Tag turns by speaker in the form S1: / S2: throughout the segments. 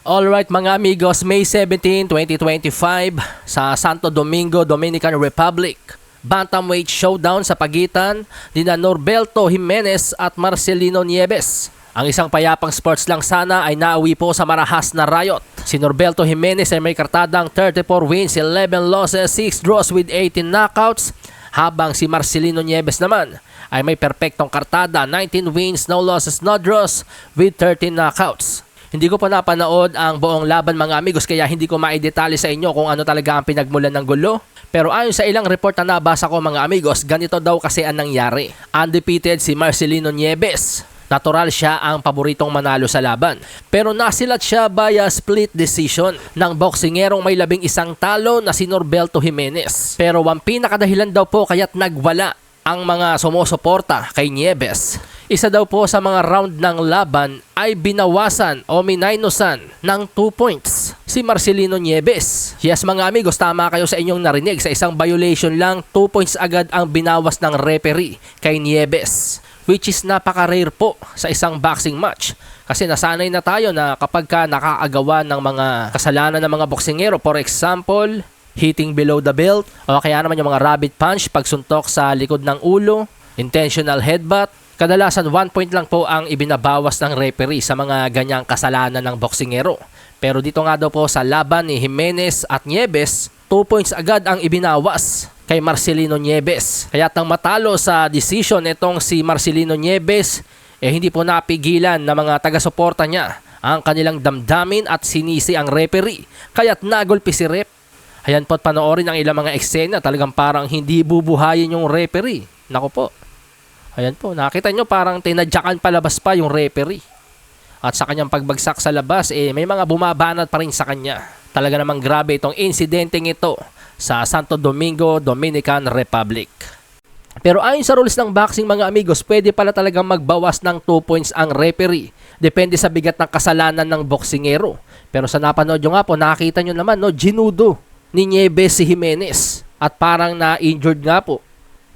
S1: Alright mga amigos, May 17, 2025 sa Santo Domingo, Dominican Republic. Bantamweight showdown sa pagitan ni na Norberto Jimenez at Marcelino Nieves. Ang isang payapang sports lang sana ay nauwi po sa marahas na riot. Si Norberto Jimenez ay may kartadang 34 wins, 11 losses, 6 draws with 18 knockouts. Habang si Marcelino Nieves naman ay may perpektong kartada, 19 wins, no losses, no draws with 13 knockouts. Hindi ko pa napanood ang buong laban mga amigos kaya hindi ko maidetalye sa inyo kung ano talaga ang pinagmulan ng gulo. Pero ayon sa ilang report na nabasa ko mga amigos, ganito daw kasi ang nangyari. Undefeated si Marcelino Nieves. Natural siya ang paboritong manalo sa laban. Pero nasilat siya via split decision ng boksingerong may labing isang talo na si Norberto Jimenez. Pero ang pinakadahilan daw po kaya't nagwala ang mga sumusuporta kay Nieves. Isa daw po sa mga round ng laban ay binawasan o minaynosan ng 2 points si Marcelino Nieves. Yes mga amigos, tama kayo sa inyong narinig. Sa isang violation lang, 2 points agad ang binawas ng referee kay Nieves. Which is napaka-rare po sa isang boxing match. Kasi nasanay na tayo na kapag ka nakaagawa ng mga kasalanan ng mga boksingero, for example, hitting below the belt, o kaya naman yung mga rabbit punch, pagsuntok sa likod ng ulo, intentional headbutt, Kadalasan 1 point lang po ang ibinabawas ng referee sa mga ganyang kasalanan ng boksingero. Pero dito nga daw po sa laban ni Jimenez at Nieves, 2 points agad ang ibinawas kay Marcelino Nieves. Kaya tang matalo sa decision itong si Marcelino Nieves, eh hindi po napigilan ng mga taga-suporta niya ang kanilang damdamin at sinisi ang referee. Kaya't nagulpi si rep. Ayan po't panoorin ang ilang mga eksena talagang parang hindi bubuhayin yung referee. Nako po. Ayan po, nakita nyo parang tinadyakan palabas pa yung referee. At sa kanyang pagbagsak sa labas, eh, may mga bumabanat pa rin sa kanya. Talaga namang grabe itong insidenteng ito sa Santo Domingo, Dominican Republic. Pero ayon sa rules ng boxing mga amigos, pwede pala talagang magbawas ng 2 points ang referee. Depende sa bigat ng kasalanan ng boksingero. Pero sa napanood nyo nga po, nakita nyo naman, no, ginudo ni Nieves si Jimenez. At parang na-injured nga po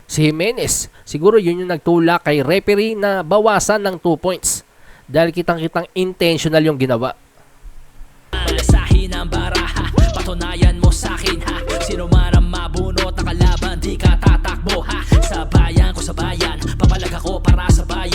S1: Si Jimenez, siguro yun yung nagtulak kay referee na bawasan ng 2 points. Dahil kitang-kitang intentional yung ginawa. Asahin ang baraha, patunayan mo sa akin ha. Sino man ang mabunot na di ka tatakbo ha. Sa ko sa bayan, papalag ako para sa bayan.